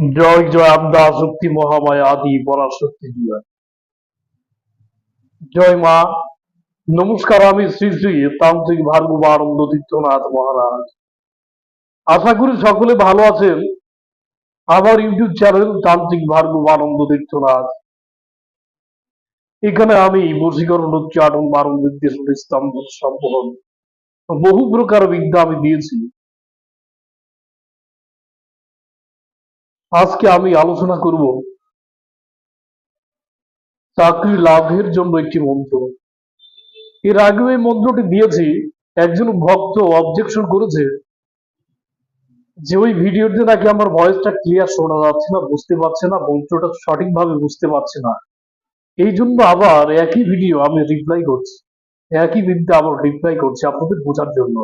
জয় জয় আব্দা শক্তি মহামায়া আদি পরাশক্তি জয় জয় মা, নমস্কার আমি শ্রী শ্রী তান্ত্রিক ভার্গব আনন্দ তীর্থনাথ মহারাজ। আশা করি সকলে ভালো আছেন। আমার ইউটিউব চ্যানেল তান্ত্রিক ভার্গব আনন্দ তীর্থনাথ এখানে আমি বশীকরণ উচ্চাটন বারণ নির্দেশন স্তম্ভ সম্পূর্ণ বহু প্রকার বিদ্যা আমি দিয়েছি। আজকে আমি আলোচনা করব চাকরি লাভের জন্য একটি মন্ত্র। এর আগেও এই মন্ত্রটি দিয়েছি, একজন ভক্ত অবজেকশন করেছে যে ওই ভিডিওতে নাকি আমার ভয়েসটা ক্লিয়ার শোনা যাচ্ছে না, বুঝতে পারছে না, মন্ত্রটা সঠিকভাবে বুঝতে পারছে না। এই জন্য আবার একই ভিডিও আমি রিপ্লাই করছি। একই বিদ্যা আবার রিপ্লাই করছি আপনাদের বোঝার জন্য।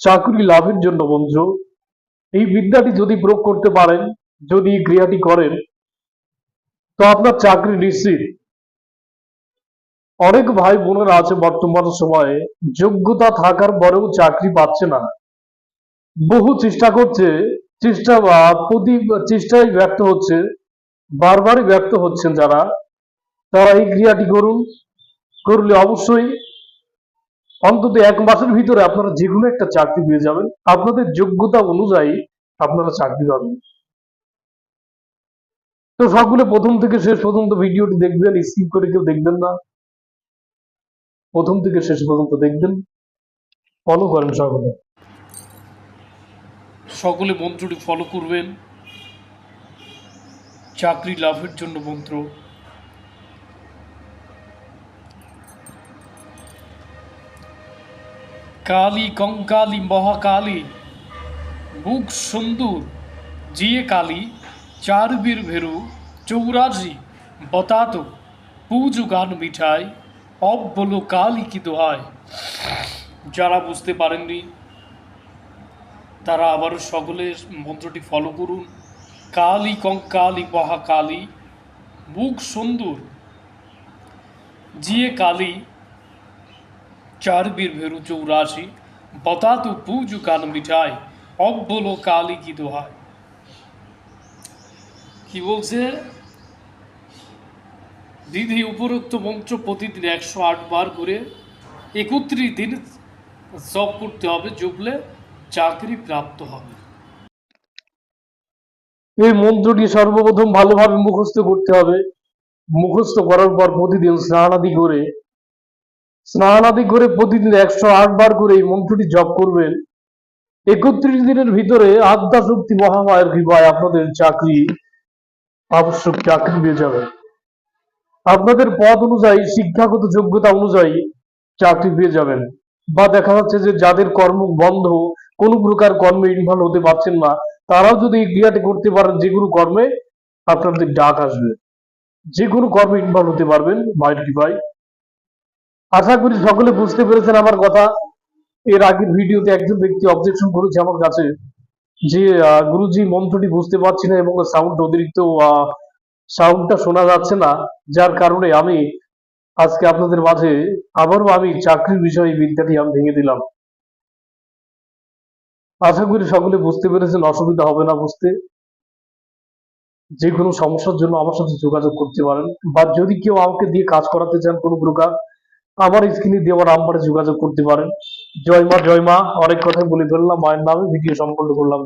চাকরি লাভের জন্য মন্ত্র এই বিদ্যাটি যদি প্রয়োগ করতে পারেন, যদি ক্রিয়াটি করেন, তো আপনার চাকরি নিশ্চিত। অনেক ভাই বোনেরা আছে বর্তমান সময়ে, যোগ্যতা থাকার পরেও চাকরি পাচ্ছে না। বহু চেষ্টা করছে, চেষ্টা বা প্রতি চেষ্টায় ব্যর্থ হচ্ছে, বারবারই ব্যর্থ হচ্ছেন যারা। তারা এই ক্রিয়াটি করুন, করলে অবশ্যই অন্তত এক মাসের ভিতরে আপনারা যে কোনো একটা চাকরি পেয়ে যাবেন। আপনাদের যোগ্যতা অনুযায়ী আপনারা চাকরি পাবেন। তো সকলে প্রথম থেকে শেষ পর্যন্ত ভিডিওটি দেখবেন স্কিপ করে কেউ দেখবেন না। প্রথম থেকে শেষ পর্যন্ত দেখবেন। ফলো করেন সকলে। সকলে মন্ত্রটি ফলো করবেন। চাকরি লাভের জন্য মন্ত্র। কালী কঙ্কালী, মহাকালী মুখ সুন্দর, জিয়ে কালী চার বীর ভেরু চৌরাশি বতাত, পুজো গান মিঠাই অব বলো কালী কি দোহায় যারা বুঝতে পারেননি, তারা আবারও সকলে মন্ত্রটি ফলো করুন। কালী কঙ্কালী, মহাকালী মুখ সুন্দর, জিয়ে কালী চার বীর ভেরু চৌরাশি বতা তো পুজো কান মিঠাই অব বলো কালী কি দোহায় কি বলছে দিদি উপরোক্ত মন্ত্র প্রতিদিন একশো আট বার করে একত্রিশ দিন জব করতে হবে জপলে চাকরি প্রাপ্ত হবে এই মন্ত্রটি সর্বপ্রথম ভালোভাবে মুখস্থ করতে হবে। মুখস্থ করার পর প্রতিদিন স্নানাদি করে স্নানাদি করে প্রতিদিন একশো আট বার করে এই মন্ত্রটি জপ করবেন। একত্রিশ দিনের ভিতরে আদ্যা শক্তি মহামায়ের কৃপায় আপনাদের চাকরি, আবশ্যক চাকরি পেয়ে যাবেন আপনাদের পদ অনুযায়ী, শিক্ষাগত যোগ্যতা অনুযায়ী চাকরি পেয়ে যাবেন। বা দেখা যাচ্ছে যে যাদের কর্ম বন্ধ, কোনো প্রকার কর্মে ইনভলভ হতে পারছেন না, তারাও যদি ক্রিয়াটি করতে পারেন, যে কোনো কর্মে আপনাদের ডাক আসবে। যে কোনো কর্মে ইনভলভ হতে পারবেন, মায়ের কৃপায়। আশা করি সকলে বুঝতে পেরেছেন আমার কথা। এর আগের ভিডিওতে একজন ব্যক্তি অবজেকশন করেছে আমার কাছে যে গুরুজি মন্ত্রটি বুঝতে পারছি না এবং সাউন্ড অতিরিক্ত সাউন্ডটা শোনা যাচ্ছে না। যার কারণে আমি আজকে আপনাদের মাঝে আবারও আমি চাকরির বিষয়ে বিদ্যাটি আমি ভেঙে দিলাম। আশা করি সকলে বুঝতে পেরেছেন, অসুবিধা হবে না বুঝতে। যে কোনো সমস্যার জন্য আমার সাথে যোগাযোগ করতে পারেন বা যদি কেউ আমাকে দিয়ে কাজ করাতে চান কোনো প্রকার আমার স্ক্রিনে দেওয়া নাম্বারে যোগাযোগ করতে পারেন। জয় মা জয় মা। অনেক কথাই বলে ফেললাম, মায়ের নামে ভিডিও সম্পন্ন করলাম।